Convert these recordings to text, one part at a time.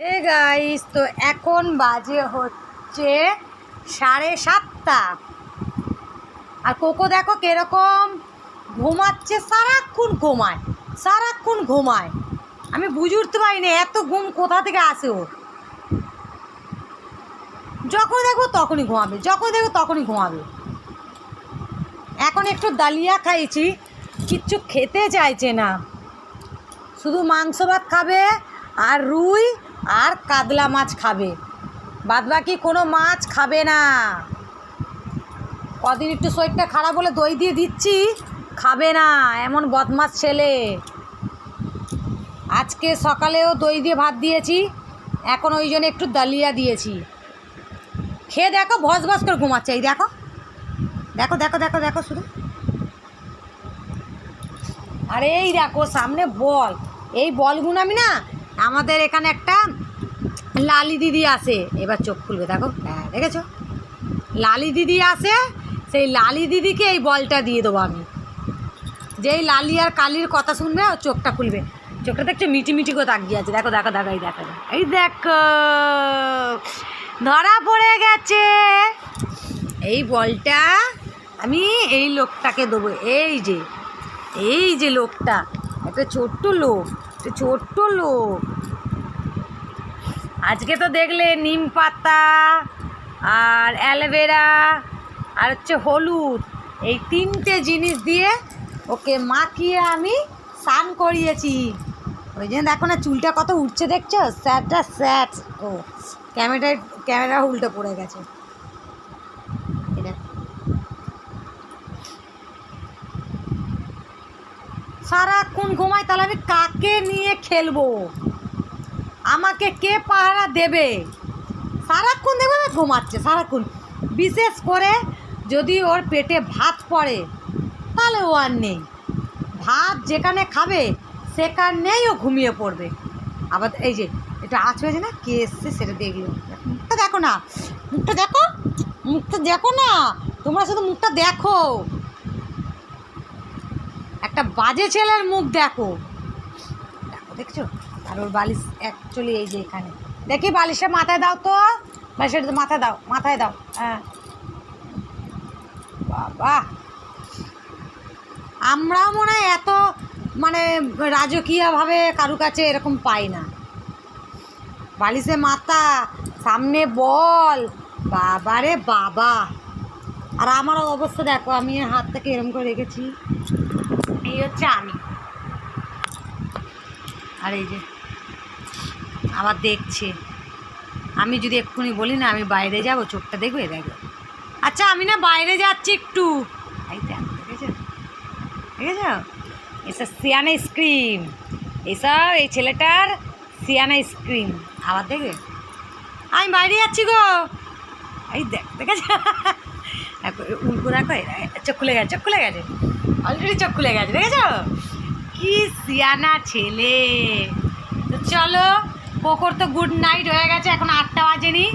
এ guys তো এখন বাজে হচ্ছে সাড়ে সাতটা। আর কোকো দেখো কীরকম ঘুমাচ্ছে, সারাক্ষণ ঘুমায় সারাক্ষণ ঘুমায়। আমি বুঝে উঠতে পারি না এত ঘুম কোথা থেকে আসে ওর। যখন দেখব তখনই ঘুমাবে যখন দেখব তখনই ঘুমাবে। এখন একটু ডালিয়া খাইছি, কিচ্ছু খেতে চাইছে না। শুধু মাংস ভাত খাবে আর রুই আর কাতলা মাছ খাবে। বাদ বাকি কোনো মাছ খাবে না। কদিন একটু শরীরটা খারাপ হলে দই দিয়ে দিচ্ছি, খাবে না, এমন বদমাস ছেলে। আজকে সকালেও দই দিয়ে ভাত দিয়েছি, এখন ওই জন্য একটু দালিয়া দিয়েছি। খেয়ে দেখো, ভস ভস করে ঘুমাচ্ছে, এই দেখো। দেখো দেখো দেখো দেখো শুধু। আরে এই দেখো, সামনে বল। এই বলগুলো আমি না আমাদের এখানে একটা লালি দিদি আছে। এবার চোখ খুলবে, দেখো। হ্যাঁ দেখেছ? লালি দিদি আছে, সেই লালি দিদিকে এই বলটা দিয়ে দেবো আমি। যেই লালি আর কালির কথা শুনবে, ও চোখটা খুলবে। চোখটা দেখছ? মিটি মিটি করে তাকিয়ে আছে। দেখো দেখো দেখো, এই দেখো। এই দেখো, ধরা পড়ে গেছে। এই বলটা আমি এই লোকটাকে দেবো। এই যে এই যে লোকটা, একটা ছোট্ট লোক। ছোট্ট লোক। আজকে তো দেখলে নিম পাতা আর অ্যালোভেরা আর হচ্ছে হলুদ। এই তিনটে জিনিস দিয়ে ওকে মাখিয়ে আমি স্নান করিয়েছি। ওই জন্য দেখো না, চুলটা কত উঠছে দেখছ? স্যাটটা স্যাট ও, ক্যামেরায়, ক্যামেরা উল্টে পড়ে গেছে এই দেখো। সারাক্ষণ ঘুমাই, তাহলে আমি কাকে নিয়ে খেলব? আমাকে কে পাহারা দেবে? সারাক্ষণ দেখবে ঘুমাচ্ছে, সারাক্ষণ। বিশেষ করে যদি ওর পেটে ভাত পড়ে, তাহলে ও আর নেই। ভাত যেখানে খাবে, সেখানেই ও ঘুমিয়ে পড়বে। আবার এই যে, এটা আঁচ হয়েছে না, কে এসছে সেটা দেখল। মুখটা দেখো না, মুখটা দেখো মুখটা দেখো না, তোমরা শুধু মুখটা দেখো। একটা বাজে ছেলের মুখ দেখো। দেখো, দেখছ? আর ওর বালিশ অ্যাকচুয়ালি এই যে এখানে। দেখি বালিশে মাথায় দাও তো। বালিশটা মাথায় দাও মাথায় দাও। হ্যাঁ। বাবা। আমরাও মনে হয় এত মানে রাজকীয়ভাবে কারু কাছে এরকম পাই না। বালিশে মাথা, সামনে বল। বাবারে বাবা। আর আমার অবস্থা দেখো, আমি হাতটাকে এরম করে রেখেছি। এই হচ্ছে আমি। আর এই যে, আবার দেখছে। আমি যদি এক্ষুনি বলি না, আমি বাইরে যাব, চোখটা দেখবে? দেখবে আচ্ছা আমি না বাইরে যাচ্ছি একটু। এই দেখ, দেখেছ? দেখেছ? এসব সিয়ানা স্ক্রিম এসব এই ছেলেটার সিয়ানা স্ক্রিম আবার দেখবে? আমি বাইরে যাচ্ছি গো। এই দেখ, দেখেছ? এই দেখ, চোখ খুলে গেছে চোখ খুলে গেছে। অলরেডি চোখ খুলে গেছে দেখেছ? কি সিয়ানা ছেলে। তো চলো কোকর তো গুড নাইট হয়ে গেছে এখন আটটা বাজেনি।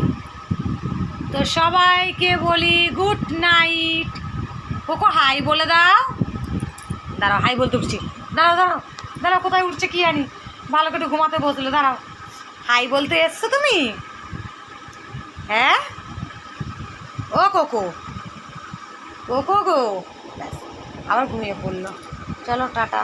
তো সবাইকে বলি গুড নাইট কোকো হাই বলে দাও। দাঁড়াও হাই বলতে উঠছি দাঁড়াও দাঁড়াও দাঁড়াও কোথায় উঠছে কি জানি। ভালো করে ঘুমাতে বসল দাঁড়াও। হাই বলতে এসছো তুমি? হ্যাঁ? ও কোকো। কোকো গো। আবার ঘুমিয়ে পড়ল। চলো টাটা।